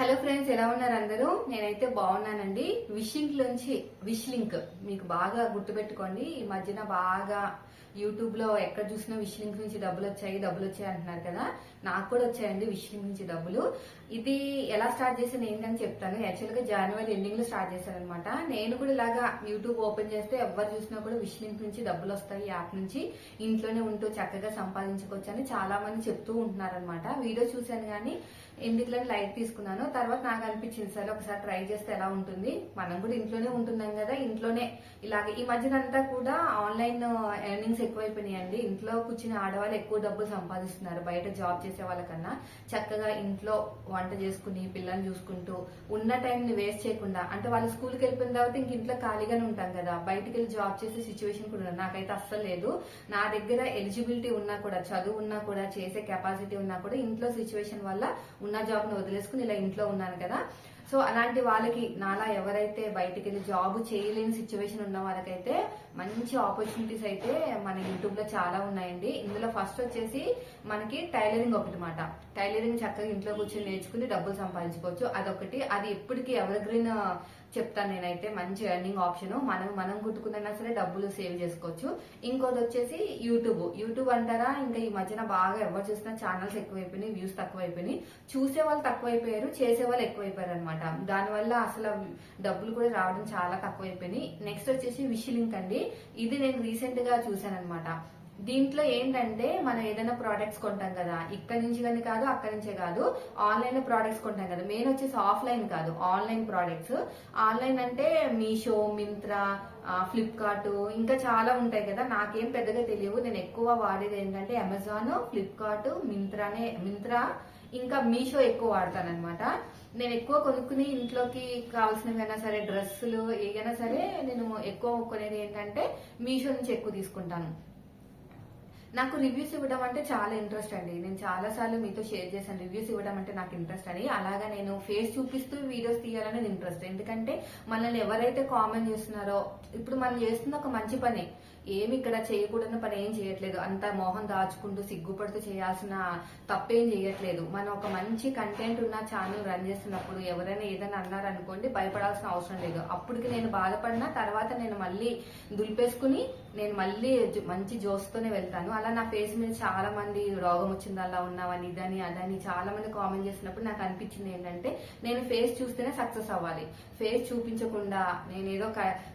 Hello friends ఎలా ఉన్నారు అందరూ? నేనైతే బాగున్నానండి. విషింగ్ లోంచి విష్ లింక్ మీకు బాగా గుర్తుపెట్టుకోండి. ఈ మధ్యన బాగా యూట్యూబ్లో ఎక్కడ చూసినా విష్ లింక్ నుంచి డబ్బులు వచ్చాయి డబ్బులు వచ్చాయి అంటున్నారు కదా. నాకు కూడా వచ్చాయండి విష్ లింక్ నుంచి డబ్బులు. ఇది ఎలా స్టార్ట్ చేసాను ఏంటని చెప్తాను. యాక్చువల్గా జనవరి ఎండింగ్లో స్టార్ట్ చేశాను అనమాట నేను కూడా ఇలాగా యూట్యూబ్ ఓపెన్ చేస్తే ఎవరు చూసినా కూడా విష్ లింక్ నుంచి డబ్బులు వస్తాయి యాప్ నుంచి. ఇంట్లోనే ఉంటూ చక్కగా సంపాదించుకోవచ్చు అని చాలా మంది చెప్తూ ఉంటున్నారు అనమాట వీడియో చూశాను కానీ ఎందుకులో లైట్ తీసుకున్నాను? తర్వాత నాకు అనిపించింది సరే ఒకసారి ట్రై చేస్తే ఎలా ఉంటుంది? మనం కూడా ఇంట్లోనే ఉంటున్నాం కదా ఇంట్లోనే. ఇలాగే ఈ మధ్యన అంతా కూడా ఆన్లైన్ ఎర్నింగ్స్ ఎక్కువైపోయినాయండి. ఇంట్లో కూర్చుని ఆడవాళ్ళు ఎక్కువ డబ్బులు సంపాదిస్తున్నారు. బయట జాబ్ చేసే వాళ్ళకన్నా చక్కగా ఇంట్లో వంట చేసుకుని పిల్లల్ని చూసుకుంటూ ఉన్న టైంని వేస్ట్ చేయకుండా అంటే వాళ్ళు స్కూల్కి వెళ్ళిపోయిన తర్వాత ఇంక ఇంట్లో ఖాళీగానే ఉంటాం కదా బయటకు వెళ్ళి జాబ్ చేసే సిచ్యువేషన్ కూడా నాకైతే అస్సలు లేదు. నా దగ్గర ఎలిజిబిలిటీ ఉన్నా కూడా చదువు ఉన్నా కూడా చేసే కెపాసిటీ ఉన్నా కూడా ఇంట్లో సిచ్యువేషన్ వల్ల ఉన్న జాబ్ను వదిలేసుకుని ఇలా ఇంట్లో ఉన్నాను కదా. సో అలాంటి వాళ్ళకి నాలా ఎవరైతే బయటికి వెళ్ళి జాబ్ చేయలేని సిచ్యువేషన్ ఉన్న వాళ్ళకైతే మంచి ఆపర్చునిటీస్ అయితే మన యూట్యూబ్లో చాలా ఉన్నాయండి. ఇందులో ఫస్ట్ వచ్చేసి మనకి టైలరింగ్ ఒకటి మాట టైలరింగ్ చక్కగా ఇంట్లో కూర్చొని నేర్చుకుని డబ్బులు సంపాదించుకోవచ్చు. అదొకటి. అది ఎప్పటికీ ఎవర్ గ్రీన్ చెప్తాను నేనైతే. మంచి ఎర్నింగ్ ఆప్షన్ మనం మనం కుట్టుకున్నా సరే డబ్బులు సేవ్ చేసుకోవచ్చు. ఇంకోటి వచ్చేసి యూట్యూబ్ యూట్యూబ్ అంటారా? ఇంకా ఈ మధ్యన బాగా ఎవరు చూసినా ఛానల్స్ ఎక్కువైపోయినాయి వ్యూస్ తక్కువైపోయినాయి. చూసే వాళ్ళు తక్కువైపోయారు చేసే వాళ్ళు ఎక్కువైపోయారు అనమాట దానివల్ల అసలు డబ్బులు కూడా రావడం చాలా తక్కువైపోయినాయి. నెక్స్ట్ వచ్చేసి విష్ లింక్ అండి. ఇది నేను రీసెంట్గా చూసాను అనమాట దీంట్లో ఏంటంటే మనం ఏదైనా ప్రోడక్ట్స్ కొంటాం కదా ఇక్కడ నుంచి కానీ కాదు అక్కడి నుంచే కాదు ఆన్లైన్లో ప్రోడక్ట్స్ కొంటాం కదా. మెయిన్ వచ్చేసి ఆఫ్లైన్ కాదు ఆన్లైన్ ప్రోడక్ట్స్ ఆన్లైన్ అంటే మీషో మింత్రా ఫ్లిప్కార్ట్ ఇంకా చాలా ఉంటాయి కదా. నాకేం పెద్దగా తెలియవు. నేను ఎక్కువ వాడేది ఏంటంటే అమెజాన్ ఫ్లిప్కార్ట్ మింత్రానే మింత్రా ఇంకా మీషో ఎక్కువ వాడతానన్నమాట. నేను ఎక్కువ కొనుక్కుని ఇంట్లోకి కావాల్సినవైనా సరే డ్రెస్సులు ఏదైనా సరే నేను ఎక్కువ కొనేది ఏంటంటే మీషో నుంచి ఎక్కువ తీసుకుంటాను. నాకు రివ్యూస్ ఇవ్వడం అంటే చాలా ఇంట్రెస్ట్ అండి. నేను చాలా సార్లు మీతో షేర్ చేశాను. రివ్యూస్ ఇవ్వడం అంటే నాకు ఇంట్రెస్ట్ అని. అలాగా నేను ఫేస్ చూపిస్తూ వీడియోస్ తీయాలని ఇంట్రెస్ట్ ఎందుకంటే మనల్ని ఎవరైతే కామెంట్ చేస్తున్నారో ఇప్పుడు మనం చేస్తున్న ఒక మంచి పని ఏమి ఇక్కడ చేయకూడని పని ఏం చేయట్లేదు. అంత మోహం దాచుకుంటూ సిగ్గుపడుతూ చేయాల్సిన తప్పేం చేయట్లేదు. మనం ఒక మంచి కంటెంట్ ఉన్న ఛానల్ రన్ చేస్తున్నప్పుడు ఎవరైనా ఏదైనా అన్నారనుకోండి భయపడాల్సిన అవసరం లేదు. అప్పటికి నేను బాధపడిన తర్వాత నేను మళ్ళీ దులిపేసుకుని నేను మళ్ళీ మంచి జోస్తోనే వెళ్తాను. అలా నా ఫేస్ మీద చాలా మంది రోగం వచ్చింది అలా ఉన్నావని ఇదని అదని చాలా మంది కామెంట్ చేసినప్పుడు నాకు అనిపించింది ఏంటంటే నేను ఫేస్ చూస్తేనే సక్సెస్ అవ్వాలి. ఫేస్ చూపించకుండా నేను ఏదో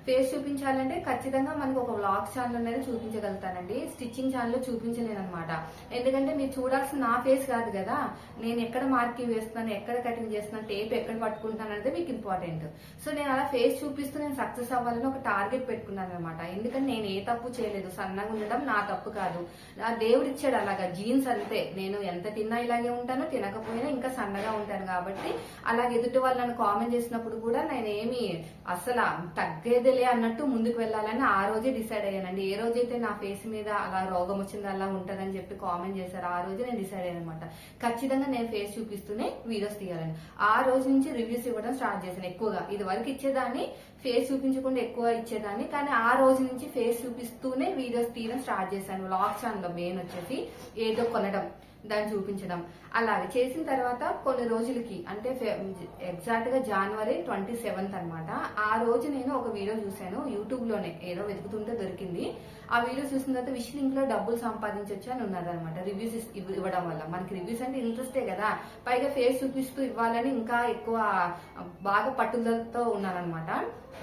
ఫేస్ చూపించాలంటే ఖచ్చితంగా మనకు ఒక వ్లాగ్ ఛానల్ అనేది చూపించగలుగుతానండి. స్టిచ్చింగ్ ఛానల్ చూపించలేను అనమాట ఎందుకంటే మీరు చూడాల్సిన నా ఫేస్ కాదు కదా. నేను ఎక్కడ మార్కింగ్ వేస్తున్నాను ఎక్కడ కటింగ్ చేస్తున్నాను టేప్ ఎక్కడ పట్టుకుంటాను అనేది మీకు ఇంపార్టెంట్. సో నేను అలా ఫేస్ చూపిస్తూ నేను సక్సెస్ అవ్వాలని ఒక టార్గెట్ పెట్టుకున్నాను అనమాట ఎందుకంటే నేను ఏ తప్పు చేయలేదు సన్నగా ఉండడం నా తప్పు కాదు. నా దేవుడు ఇచ్చాడు అలాగా జీన్స్ అంతే నేను ఎంత తిన్నా ఇలాగే ఉంటాను తినకపోయినా ఇంకా సన్నగా ఉంటాను కాబట్టి అలాగే ఎదుటి వాళ్ళు నన్ను కామెంట్ చేసినప్పుడు కూడా నేను ఏమి అసలు తగ్గేదిలే అన్నట్టు ముందుకు వెళ్ళాలని ఆ రోజే డిసైడ్ అయ్యానండి. ఏ రోజైతే నా ఫేస్ మీద అలా రోగం వచ్చింది అలా ఉంటదని చెప్పి కామెంట్ చేశారు ఆ రోజే నేను డిసైడ్ అయ్యాను అనమాట ఖచ్చితంగా నేను ఫేస్ చూపిస్తూనే వీడియోస్ తీయాలని. ఆ రోజు నుంచి రివ్యూస్ ఇవ్వడం స్టార్ట్ చేశాను ఎక్కువగా. ఇది వరకు ఇచ్చేదాన్ని ఫేస్ చూపించకుండా ఎక్కువ ఇచ్చేదాన్ని కానీ ఆ రోజు నుంచి ఫేస్ చూపిస్తూనే వీడియోస్ తీయడం స్టార్ట్ చేశాను. వ్లాగ్స్ ఛానల్ మెయిన్ వచ్చేసి ఏదో కొనడం దాన్ని చూపించడం. అలాగే చేసిన తర్వాత కొన్ని రోజులకి అంటే ఎగ్జాక్ట్గా జనవరి ట్వంటీ సెవెంత్ అనమాట ఆ రోజు నేను ఒక వీడియో చూశాను. యూట్యూబ్లోనే ఏదో వెతుకుతుంటే దొరికింది. ఆ వీడియో చూసిన తర్వాత విష్ లింక్లో డబ్బులు సంపాదించవచ్చు అని ఉన్నది అనమాట రివ్యూస్ ఇవ్వడం వల్ల. మనకి రివ్యూస్ అంటే ఇంట్రెస్టే కదా. పైగా ఫేస్ చూపిస్తూ ఇవ్వాలని ఇంకా ఎక్కువ బాగా పట్టుదలతో ఉన్నానన్నమాట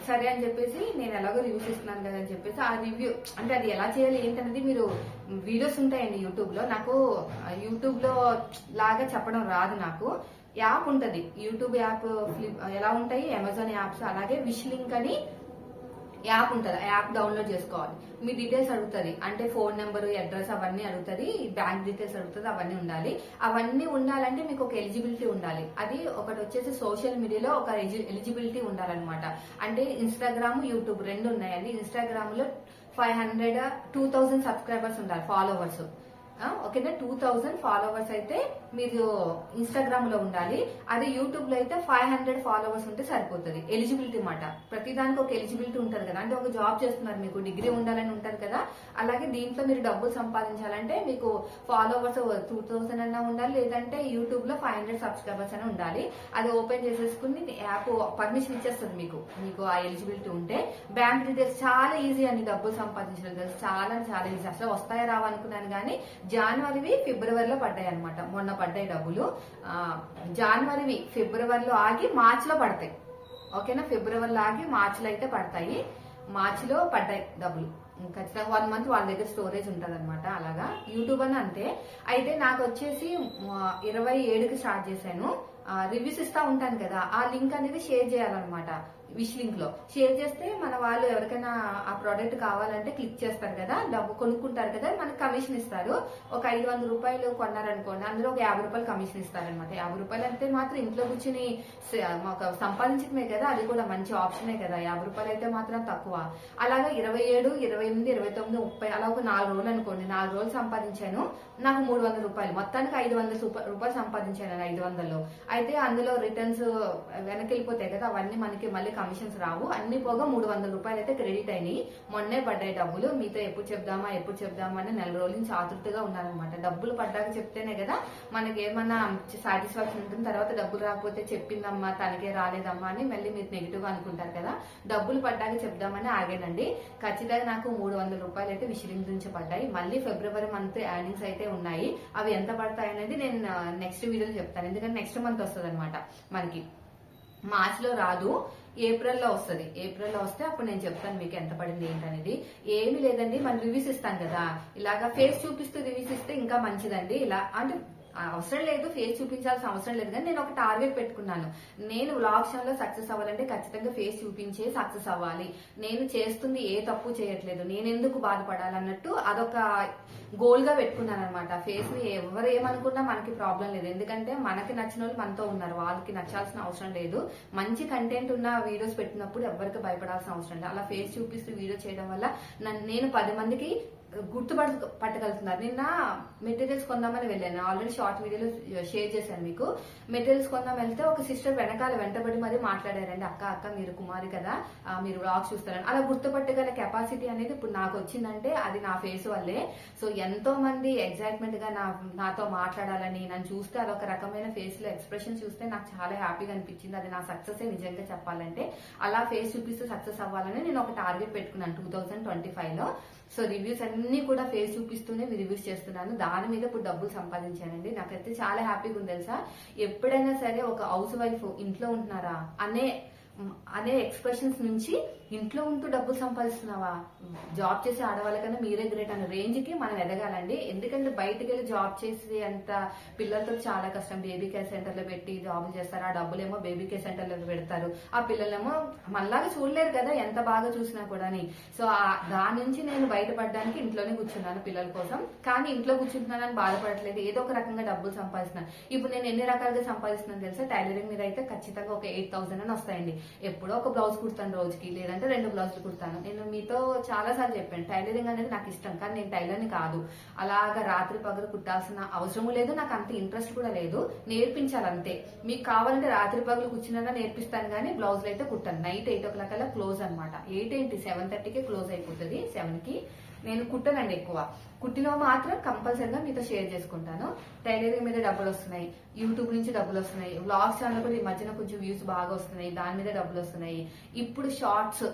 సరే అని చెప్పేసి నేను ఎలాగో రివ్యూస్ ఇస్తున్నాను కదా అని చెప్పేసి ఆ రివ్యూ అంటే అది ఎలా చేయాలి ఏంటనేది మీరు వీడియోస్ ఉంటాయండి యూట్యూబ్లో నాకు యూట్యూబ్లో లాగా చెప్పడం రాదు నాకు. యాప్ ఉంటది. యూట్యూబ్ యాప్ ఫ్లిప్ ఎలా ఉంటాయి? అమెజాన్ యాప్స్ అలాగే విష్ లింక్ అని యాప్ ఉంటుంది ఆ యాప్ డౌన్లోడ్ చేసుకోవాలి. మీ డీటెయిల్స్ అడుగుతుంది అంటే ఫోన్ నెంబర్ అడ్రస్ అవన్నీ అడుగుతుంది బ్యాంక్ డీటెయిల్స్ అడుగుతుంది అవన్నీ ఉండాలి. అవన్నీ ఉండాలంటే మీకు ఒక ఎలిజిబిలిటీ ఉండాలి. అది ఒకటి వచ్చేసి సోషల్ మీడియాలో ఒక ఎలిజిబిలిటీ ఉండాలన్నమాట. అంటే ఇన్స్టాగ్రామ్ యూట్యూబ్ రెండు ఉన్నాయండి. ఇన్స్టాగ్రామ్లో five hundred two thousand subscribers ఉండాలి ఫాలోవర్స్ ఓకేనా? టూ థౌసండ్ ఫాలోవర్స్ అయితే మీరు ఇన్స్టాగ్రామ్లో ఉండాలి. అదే యూట్యూబ్లో అయితే ఫైవ్ హండ్రెడ్ ఫాలోవర్స్ ఉంటే సరిపోతుంది. ఎలిజిబిలిటీ మాట. ప్రతిదానికి ఒక ఎలిజిబిలిటీ ఉంటుంది కదా. అంటే ఒక జాబ్ చేస్తున్నారు మీకు డిగ్రీ ఉండాలని ఉంటుంది కదా. అలాగే దీంట్లో మీరు డబ్బులు సంపాదించాలంటే మీకు ఫాలోవర్స్ టూ థౌసండ్ అన్నా ఉండాలి. లేదంటే యూట్యూబ్లో ఫైవ్ హండ్రెడ్ సబ్స్క్రైబర్స్ అని ఉండాలి. అది ఓపెన్ చేసేసుకుని యాప్ పర్మిషన్ ఇచ్చేస్తుంది మీకు. మీకు ఆ ఎలిజిబిలిటీ ఉంటే బ్యాంక్ డీటెయిల్స్ చాలా ఈజీ అండి డబ్బులు సంపాదించడం తెలుసు? చాలా చాలా ఈజీ అసలు వస్తాయా రావనుకున్నాను కానీ జనవరివి ఫిబ్రవరిలో పడ్డాయి అనమాట మొన్న పడ్డాయి డబ్బులు. జనవరివి ఫిబ్రవరిలో ఆగి మార్చిలో పడతాయి. ఓకేనా? ఫిబ్రవరిలో ఆగి మార్చిలో అయితే పడతాయి. మార్చిలో పడ్డాయి డబ్బులు. ఖచ్చితంగా వన్ మంత్ వాళ్ళ దగ్గర స్టోరేజ్ ఉంటుంది అనమాట అలాగా. యూట్యూబ్ అని అంతే. అయితే నాకు వచ్చేసి ఇరవై ఏడుకి స్టార్ట్ చేశాను. రివ్యూస్ ఇస్తా ఉంటాను కదా. ఆ లింక్ అనేది షేర్ చేయాలన్నమాట. విష్ లింక్లో. షేర్ చేస్తే మన వాళ్ళు ఎవరికైనా ఆ ప్రోడక్ట్ కావాలంటే క్లిక్ చేస్తారు కదా. డబ్బు కొనుక్కుంటారు కదా మనకి కమిషన్ ఇస్తారు. ఒక ఐదు వందల రూపాయలు కొన్నారనుకోండి అందులో ఒక యాభై రూపాయలు కమిషన్ ఇస్తారనమాట యాభై రూపాయలు అంటే మాత్రం ఇంట్లో కూర్చుని ఒక సంపాదించడమే కదా అది కూడా మంచి ఆప్షనే కదా. యాభై రూపాయలు అయితే మాత్రం తక్కువ. అలాగే ఇరవై ఏడు ఇరవై ఎనిమిది ఇరవై తొమ్మిది ముప్పై అలా ఒక నాలుగు రోజులు అనుకోండి. నాలుగు రోజులు సంపాదించాను నాకు మూడు వందల రూపాయలు. మొత్తానికి ఐదు వందల రూపాయలు సంపాదించాను ఐదు వందలు అయితే అందులో రిటర్న్స్ వెనక్కి వెళ్ళిపోతాయి కదా అవన్నీ మనకి మళ్ళీ కమిషన్స్ రావు. అన్ని పోగా మూడు వందల రూపాయలు అయితే క్రెడిట్ అయినాయి. మొన్నే పడ్డాయి డబ్బులు. మీతో ఎప్పుడు చెప్దామా ఎప్పుడు చెప్దామా అని నెల రోజుల నుంచి ఆతృతగా ఉన్నారనమాట డబ్బులు పడ్డాక చెప్తేనే కదా మనకి ఏమన్నా సాటిస్ఫాక్షన్ ఉంటుంది. తర్వాత డబ్బులు రాకపోతే చెప్పిందమ్మా తనకే రాలేదమ్మా అని మళ్ళీ మీరు నెగిటివ్గా అనుకుంటారు కదా. డబ్బులు పడ్డాక చెప్దామని ఆగానండి. ఖచ్చితంగా నాకు మూడు వందల రూపాయలు అయితే విషయం పడ్డాయి మళ్ళీ ఫిబ్రవరి మంత్ ఎర్నింగ్స్ అయితే ఉన్నాయి. అవి ఎంత పడతాయి అనేది నేను నెక్స్ట్ వీడియోలో చెప్తాను. ఎందుకంటే నెక్స్ట్ మంత్ వస్తుంది మనకి. మార్చ్లో రాదు. ఏప్రిల్లో వస్తుంది. ఏప్రిల్లో వస్తే అప్పుడు నేను చెప్తాను మీకు ఎంత పడింది ఏంటనేది. ఏమీ లేదండి మనం రివ్యూస్ ఇస్తాం కదా. ఇలాగా ఫేస్ చూపిస్తూ రివ్యూస్ ఇస్తే ఇంకా మంచిదండి. ఇలా అంటే అవసరం లేదు ఫేస్ చూపించాల్సిన అవసరం లేదు కానీ నేను ఒక టార్గెట్ పెట్టుకున్నాను. నేను వ్లాగ్ షోలో సక్సెస్ అవ్వాలంటే ఖచ్చితంగా ఫేస్ చూపించే సక్సెస్ అవ్వాలి. నేను చేస్తుంది ఏ తప్పు చేయట్లేదు నేను ఎందుకు బాధపడాలన్నట్టు అదొక గోల్గా పెట్టుకున్నాను అనమాట ఫేస్ని ఎవరు ఏమనుకున్నా మనకి ప్రాబ్లం లేదు. ఎందుకంటే మనకి నచ్చిన వాళ్ళు మనతో ఉన్నారు. వాళ్ళకి నచ్చాల్సిన అవసరం లేదు. మంచి కంటెంట్ ఉన్న వీడియోస్ పెట్టినప్పుడు ఎవరికి భయపడాల్సిన అవసరం లేదు. అలా ఫేస్ చూపిస్తూ వీడియో చేయడం వల్ల నేను పది మందికి గుర్తుపట్టు పట్టగలుగుతున్నారు. నిన్న మెటీరియల్స్ కొందామని వెళ్ళాను. ఆల్రెడీ షార్ట్ వీడియోలో షేర్ చేశాను మీకు. మెటీరియల్స్ కొందాం వెళ్తే ఒక సిస్టర్ వెనకాల వెంటబడి మరి మాట్లాడారండి. అక్క అక్క మీరు కుమారి కదా. మీరు బ్లాగ్స్ చూస్తారని. అలా గుర్తుపట్టగల కెపాసిటీ అనేది ఇప్పుడు నాకు వచ్చిందంటే అది నా ఫేస్ వల్లే. సో ఎంతో మంది ఎగ్జైట్మెంట్గా నా నాతో మాట్లాడాలని నన్ను చూస్తే అదొక రకమైన ఫేస్లో ఎక్స్ప్రెషన్ చూస్తే నాకు చాలా హ్యాపీగా అనిపించింది. అది నా సక్సెస్ నిజంగా చెప్పాలంటే. అలా ఫేస్ చూపిస్తూ సక్సెస్ అవ్వాలని నేను ఒక టార్గెట్ పెట్టుకున్నాను. టూ థౌసండ్ ట్వంటీ ఫైవ్లో. సో రివ్యూస్ అన్ని కూడా ఫేస్ చూపిస్తూనే రివ్యూస్ చేస్తున్నాను. దాని మీద ఇప్పుడు డబ్బులు సంపాదించానండి. నాకైతే చాలా హ్యాపీగా ఉంది తెలుసా? ఎప్పుడైనా సరే ఒక హౌస్ వైఫ్ ఇంట్లో ఉంటున్నారా? అనే అనే ఎక్స్ప్రెషన్స్ నుంచి ఇంట్లో ఉంటూ డబ్బులు సంపాదిస్తున్నావా? జాబ్ చేసే ఆడవాళ్ళకన్నా మీరే గ్రేట్ అనే రేంజ్కి మనం ఎదగాలండి. ఎందుకంటే బయటకు వెళ్ళి జాబ్ చేసి అంత పిల్లలతో చాలా కష్టం. బేబీ కేర్ సెంటర్లో పెట్టి జాబులు చేస్తారు. ఆ డబ్బులేమో బేబీ కేర్ సెంటర్లో పెడతారు. ఆ పిల్లలేమో మనలాగా చూడలేరు కదా ఎంత బాగా చూసినా కూడా సో ఆ- దాని నుంచి నేను బయటపడడానికి ఇంట్లోనే కూర్చున్నాను పిల్లల కోసం. కానీ ఇంట్లో కూర్చుంటున్నానని బాధపడట్లేదు. ఏదో ఒక రకంగా డబ్బులు సంపాదిస్తున్నాను ఇప్పుడు నేను ఎన్ని రకాలుగా సంపాదిస్తున్నాను తెలుసా? టైలరింగ్ మీద అయితే ఖచ్చితంగా ఒక ఎయిట్ థౌసండ్ అని వస్తాయండి. ఎప్పుడో ఒక బ్లౌజ్ కుడతాను రోజుకి. లేదంటే రెండు బ్లౌజులు కుడతాను. నేను మీతో చాలా సార్లు చెప్పాను టైలరింగ్ అనేది నాకు ఇష్టం కానీ నేను టైలర్ని కాదు. అలాగా రాత్రి పగలు కుట్టాల్సిన అవసరం లేదు నాకు అంత ఇంట్రెస్ట్ కూడా లేదు. నేర్పించాలి అంతే మీకు కావాలంటే రాత్రి పగలు కూర్చున్నా నేర్పిస్తాను కానీ బ్లౌజులు అయితే కుట్టాను. నైట్ ఎయిట్ ఓ క్లాక్ అలా క్లోజ్ అనమాట ఎయిట్ ఏంటి? సెవెన్ థర్టీకే క్లోజ్ అయిపోతుంది సెవెన్కి నేను కుట్టనండి ఎక్కువ. కుట్టినవి మాత్రం కంపల్సరిగా మీతో షేర్ చేసుకుంటాను. టైలరింగ్ మీద డబ్బులు వస్తున్నాయి యూట్యూబ్ నుంచి డబ్బులు వస్తున్నాయి వ్లాగ్స్ ఛానల్ కూడా ఈ మధ్యన కొంచెం వ్యూస్ బాగా వస్తున్నాయి. దాని మీద డబ్బులు వస్తున్నాయి ఇప్పుడు షార్ట్స్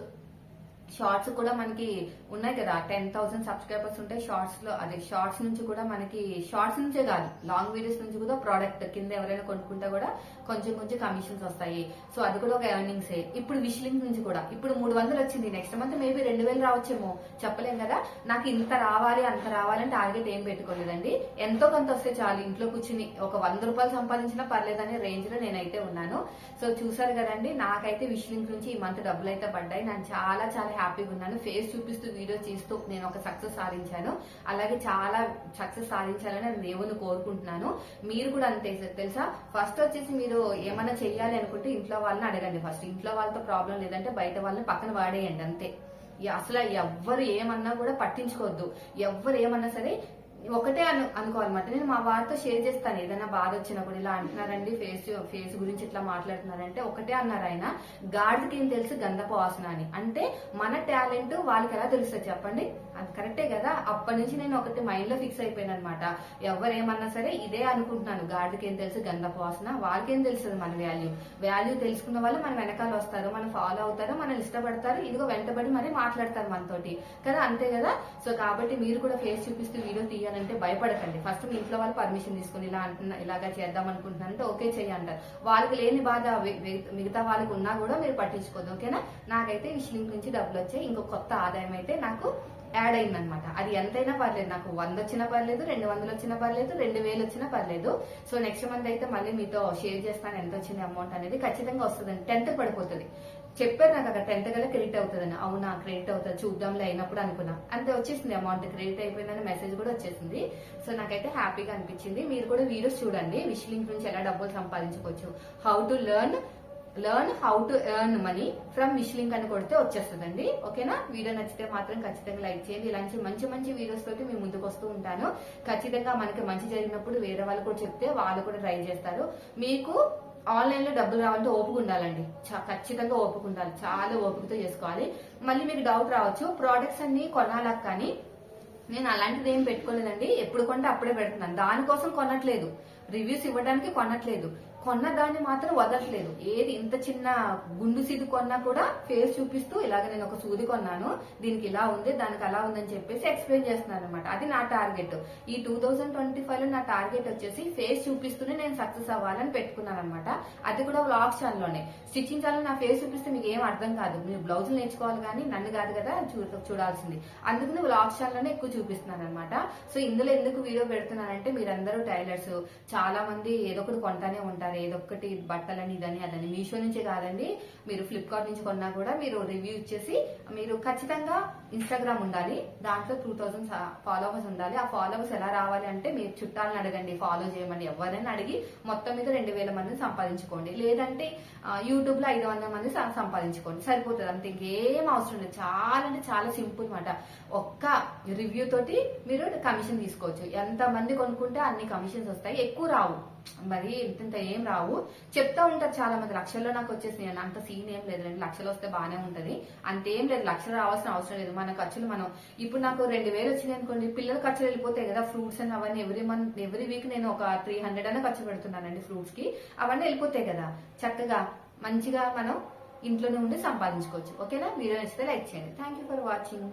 షార్ట్స్ కూడా మనకి ఉన్నాయి కదా. టెన్ థౌసండ్ సబ్స్క్రైబర్స్ ఉంటాయి షార్ట్స్లో అదే షార్ట్స్ నుంచి కూడా మనకి షార్ట్స్ నుంచే కాదు లాంగ్ వీడియోస్ నుంచి కూడా ప్రోడక్ట్ కింద ఎవరైనా కొనుక్కుంటే కూడా కొంచెం కొంచెం కమిషన్స్ వస్తాయి. సో అది కూడా ఒక ఎర్నింగ్స్ ఇప్పుడు విష్లింగ్ నుంచి కూడా. ఇప్పుడు మూడు వందలు వచ్చింది. నెక్స్ట్ మంత్ మేబీ రెండు వేలు రావచ్చేమో. చెప్పలేం కదా. నాకు ఇంత రావాలి అంత రావాలని టార్గెట్ ఏం పెట్టుకోలేదండి. ఎంతో కొంత వస్తే చాలు. ఇంట్లో కూర్చుని ఒక వంద రూపాయలు సంపాదించినా పర్లేదనే రేంజ్లో నేనైతే ఉన్నాను. సో చూసారు కదండి. నాకైతే విష్ నుంచి ఈ మంత్ డబ్బులు అయితే పడ్డాయి. నేను చాలా చాలా హ్యాపీగా ఉన్నాను. ఫేస్ చూపిస్తూ వీడియో చేస్తూ నేను ఒక సక్సెస్ సాధించాను. అలాగే చాలా సక్సెస్ సాధించాలని దేవుని కోరుకుంటున్నాను. మీరు కూడా అంతే తెలుసా? ఫస్ట్ వచ్చేసి మీరు ఏమైనా చెయ్యాలి అనుకుంటే ఇంట్లో వాళ్ళని అడగండి ఫస్ట్. ఇంట్లో వాళ్ళతో ప్రాబ్లం లేదంటే బయట వాళ్ళని పక్కన వాడేయండి అంతే. అసలు ఎవ్వరు ఏమన్నా కూడా పట్టించుకోవద్దు. ఎవ్వరు ఏమన్నా సరే ఒకటే అను అనుకోవాలన్నమాట. నేను మా వారితో షేర్ చేస్తాను. ఏదైనా బాధ వచ్చినప్పుడు ఇలా అంటున్నారండి ఫేస్ ఫేస్ గురించి ఇట్లా మాట్లాడుతున్నారంటే ఒకటే అన్నారు ఆయన. గాడ్కి ఏం తెలుసు? గంధపు వాసన అని. అంటే మన టాలెంట్ వాళ్ళకి ఎలా తెలుస్తుంది చెప్పండి? అది కరెక్టే కదా? అప్పటి నుంచి నేను ఒకటి మైండ్లో ఫిక్స్ అయిపోయాను అనమాట ఎవరేమన్నా సరే ఇదే అనుకుంటున్నాను. గాడిదకి ఏం తెలుసు? గంధపు వాసన. వాళ్ళకేం తెలుస్తుంది మన వాల్యూ వాల్యూ తెలుసుకున్న వాళ్ళు మన వెనకాల వస్తారు. మనం ఫాలో అవుతారు. మనం ఇష్టపడతారు. ఇదిగో వెంటబడి మరి మాట్లాడతారు మనతోటి. కదా? అంతే కదా? సో కాబట్టి మీరు కూడా ఫేస్ చూపిస్తూ వీడియో తీయాలి అంటే భయపడకండి. ఫస్ట్ మీ ఇంట్లో వాళ్ళు పర్మిషన్ తీసుకుని ఇలా అంటున్నా ఇలాగా చేద్దాం అనుకుంటున్నారంటే ఓకే చెయ్యి అంటారు. వాళ్ళకి లేని బాధ మిగతా వాళ్ళకి ఉన్నా కూడా మీరు పట్టించుకోదు ఓకేనా? నాకైతే విషయం నుంచి డబ్బులు వచ్చాయి. ఇంకో కొత్త ఆదాయం అయితే నాకు యాడ్ అయిందనమాట అది ఎంతైనా పర్లేదు. నాకు వంద వచ్చినా పర్లేదు రెండు వందలు వచ్చినా పర్లేదు రెండు వేలు వచ్చినా పర్లేదు. సో నెక్స్ట్ మంత్ అయితే మళ్ళీ మీతో షేర్ చేస్తాను. ఎంత వచ్చింది అమౌంట్ అనేది ఖచ్చితంగా వస్తుందండి. టెన్త్ పడిపోతుంది. చెప్పారు నాకు అక్కడ టెన్త్ కల్లా క్రెడిట్ అవుతుందని. అవునా క్రెడిట్ అవుతుంది? చూద్దాంలే అయినప్పుడు అనుకున్నా. అంతే వచ్చేసింది అమౌంట్ క్రెడిట్ అయిపోయిందని మెసేజ్ కూడా వచ్చేసింది. సో నాకైతే హ్యాపీగా అనిపించింది. మీరు కూడా వీడియోస్ చూడండి. విష్ లింక్ నుంచి ఎలా డబ్బులు సంపాదించుకోవచ్చు. How to learn learn how to earn money from Wish link అని కొడితే వచ్చేస్తుందండి. ఓకేనా? వీడియో నచ్చితే మాత్రం ఖచ్చితంగా లైక్ చేయండి. ఇలాంటి మంచి మంచి వీడియోస్ తోటి మేము ముందుకు వస్తూ ఉంటాను. ఖచ్చితంగా మనకి మంచి జరిగినప్పుడు వేరే వాళ్ళు కూడా చెప్తే వాళ్ళు కూడా ట్రై చేస్తారు. మీకు ఆన్లైన్లో డబ్బులు రావాలంటే ఓపిక ఉండాలండి. చా- ఖచ్చితంగా ఓపిక ఉండాలి. చాలా ఓపికతో చేసుకోవాలి. మళ్ళీ మీకు డౌట్ రావచ్చు ప్రోడక్ట్స్ అన్ని కొనాలా కానీ నేను అలాంటిది ఏం పెట్టుకోలేదండి. ఎప్పుడు కొంటే అప్పుడే పెడుతున్నాను. దానికోసం కొనట్లేదు. రివ్యూస్ ఇవ్వడానికి కొనట్లేదు. కొన్న దాన్ని మాత్రం వదలట్లేదు. ఏది ఇంత చిన్న గుండు సీది కొన్నా కూడా ఫేస్ చూపిస్తూ ఇలాగ నేను ఒక సూది కొన్నాను దీనికి ఇలా ఉంది దానికి అలా ఉందని చెప్పేసి ఎక్స్ప్లెయిన్ చేస్తున్నాను అనమాట అది నా టార్గెట్. ఈ టూ థౌజండ్ ట్వంటీ ఫైవ్లో నా టార్గెట్ వచ్చేసి ఫేస్ చూపిస్తూనే నేను సక్సెస్ అవ్వాలని పెట్టుకున్నాను అనమాట అది కూడా వ్లాగ్స్ ఛానల్లోనే స్టిచ్చింగ్ ఛానల్ నా ఫేస్ చూపిస్తే మీకు ఏం అర్థం కాదు. మీరు బ్లౌజులు నేర్చుకోవాలి కానీ నన్ను కాదు కదా చూ- చూడాల్సింది. అందుకని వ్లాగ్స్ ఛానల్లోనే ఎక్కువ చూపిస్తున్నాను అనమాట సో ఇందులో ఎందుకు వీడియో పెడుతున్నానంటే మీరందరూ టైలర్స్ చాలా మంది ఏదో ఒకటి కొంటానే ఉంటారు. ఏదో ఒకటి బట్టలని ఇదని అదని మీషో నుంచే కాదండి. మీరు ఫ్లిప్కార్ట్ నుంచి కొన్నా కూడా మీరు రివ్యూ ఇచ్చేసి మీరు ఖచ్చితంగా ఇన్స్టాగ్రామ్ ఉండాలి. దాంట్లో టూ థౌసండ్ ఫాలోవర్స్ ఉండాలి. ఆ ఫాలోవర్స్ ఎలా రావాలి అంటే మీరు చుట్టాలను అడగండి ఫాలో చేయమని. ఎవరైనా అడిగి మొత్తం మీద రెండు వేల మందిని సంపాదించుకోండి. లేదంటే యూట్యూబ్లో ఐదు వందల మంది సంపాదించుకోండి. సరిపోతుంది. అంతే ఇంకేం అవసరం లేదు. చాలా అంటే చాలా సింపుల్ మాట. ఒక్క రివ్యూ తోటి మీరు కమిషన్ తీసుకోవచ్చు. ఎంత మంది కొనుక్కుంటే అన్ని కమిషన్స్ వస్తాయి. ఎక్కువ రావు. మరి ఇంత ఏం రావు. చెప్తా ఉంటారు చాలా మంది లక్షల్లో నాకు వచ్చేసి అంత సీన్ ఏం లేదు. రెండు లక్షలు వస్తే బాగానే ఉంటది. అంతేం లేదు. లక్షలు రావాల్సిన అవసరం లేదు. మన ఖర్చులు మనం ఇప్పుడు నాకు రెండు వేలు వచ్చింది అనుకోండి పిల్లల ఖర్చులు వెళ్ళిపోతాయి కదా ఫ్రూట్స్ అని అవన్నీ ఎవ్రీ మంత్ ఎవ్రీ వీక్ నేను ఒక త్రీ హండ్రెడ్ అనే ఖర్చు పెడుతున్నానండి ఫ్రూట్స్కి. అవన్నీ వెళ్ళిపోతాయి కదా. చక్కగా మంచిగా మనం ఇంట్లోనే ఉండి సంపాదించుకోవచ్చు. ఓకేనా? వీడియో నచ్చితే లైక్ చేయండి. Thank you for watching